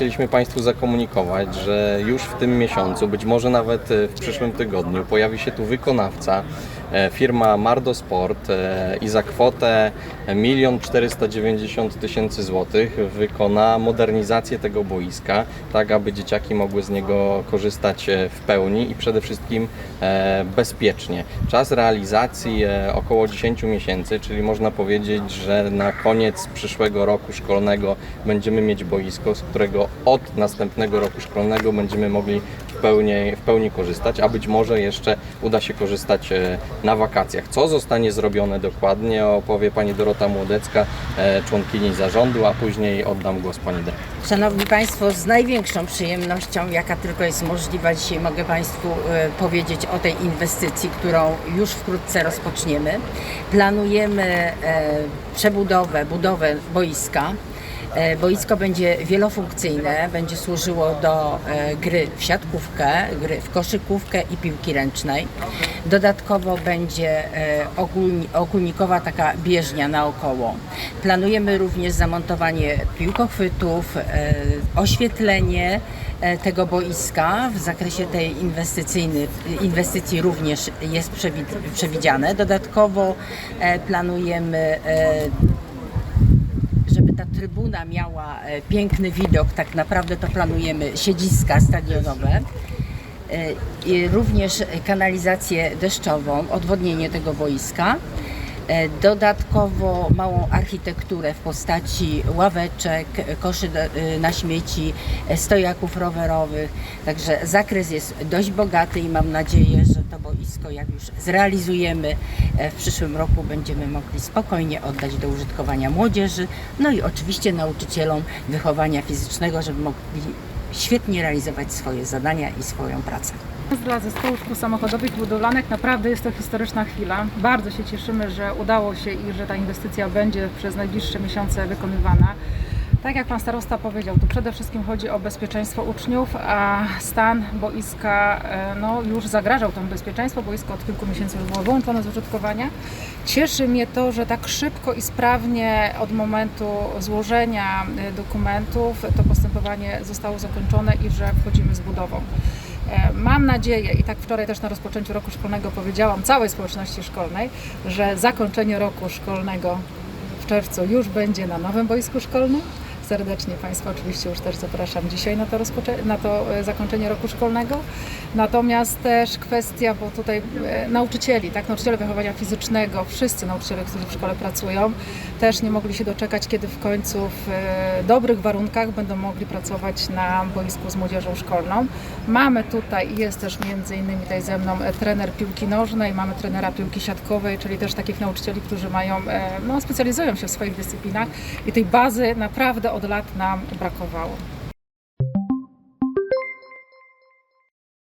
chcieliśmy Państwu zakomunikować, że już w tym miesiącu, być może nawet e, w przyszłym tygodniu, pojawi się tu wykonawca, firma Mardo Sport e, i za kwotę 1 490 tysięcy złotych wykona modernizację tego boiska, tak aby dzieciaki mogły z niego korzystać e, w pełni i przede wszystkim e, bezpiecznie. Czas realizacji e, około 10 miesięcy, czyli można powiedzieć, że na koniec przyszłego roku szkolnego będziemy mieć boisko, z którego od następnego roku szkolnego będziemy mogli w pełni, w pełni korzystać, a być może jeszcze uda się korzystać e, na wakacjach. Co zostanie zrobione dokładnie opowie Pani Dorota Młodecka, e, członkini zarządu, a później oddam głos Pani dyrektor. Szanowni Państwo, z największą przyjemnością, jaka tylko jest możliwa, dzisiaj mogę Państwu e, powiedzieć o tej inwestycji, którą już wkrótce rozpoczniemy. Planujemy e, przebudowę, budowę boiska. E, Boisko będzie wielofunkcyjne, będzie służyło do e, gry w siatkówkę, gry w koszykówkę i piłki ręcznej. Dodatkowo będzie e, ogólnikowa taka bieżnia naokoło. Planujemy również zamontowanie piłkochwytów, oświetlenie tego boiska w zakresie tej inwestycji również jest przewid- przewidziane. Dodatkowo planujemy trybuna miała e, piękny widok, tak naprawdę to planujemy siedziska stadionowe. E, I również kanalizację deszczową, odwodnienie tego boiska. E, Dodatkowo małą architekturę w postaci ławeczek, koszy na śmieci, stojaków rowerowych. Także zakres jest dość bogaty i mam nadzieję, że to boisko, jak już zrealizujemy e, w przyszłym roku, będziemy mogli spokojnie oddać do użytkowania młodzieży, no i oczywiście nauczycielom wychowania fizycznego, żeby mogli świetnie realizować swoje zadania i swoją pracę. Dla zespołu samochodowych i naprawdę jest to historyczna chwila. Bardzo się cieszymy, że udało się i że ta inwestycja będzie przez najbliższe miesiące wykonywana. Tak jak Pan Starosta powiedział, tu przede wszystkim chodzi o bezpieczeństwo uczniów, a stan boiska e, no, już zagrażał temu bezpieczeństwo. Boisko od kilku miesięcy już było wyłączone z użytkowania. Cieszy mnie to, że tak szybko i sprawnie od momentu złożenia e, dokumentów to postępowanie zostało zakończone i że wchodzimy z budową. E, Mam nadzieję, i tak wczoraj też na rozpoczęciu roku szkolnego powiedziałam całej społeczności szkolnej, że zakończenie roku szkolnego w czerwcu już będzie na nowym boisku szkolnym. Serdecznie Państwa oczywiście już też zapraszam dzisiaj na to, na to e, zakończenie roku szkolnego. Natomiast też kwestia, bo tutaj e, nauczycieli, tak, nauczyciele wychowania fizycznego, wszyscy nauczyciele, którzy w szkole pracują, też nie mogli się doczekać, kiedy w końcu w e, dobrych warunkach będą mogli pracować na boisku z młodzieżą szkolną. Mamy tutaj, i jest też między innymi tutaj ze mną trener piłki nożnej, mamy trenera piłki siatkowej, czyli też takich nauczycieli, którzy mają, no, specjalizują się w swoich dyscyplinach i tej bazy naprawdę od lat nam brakowało.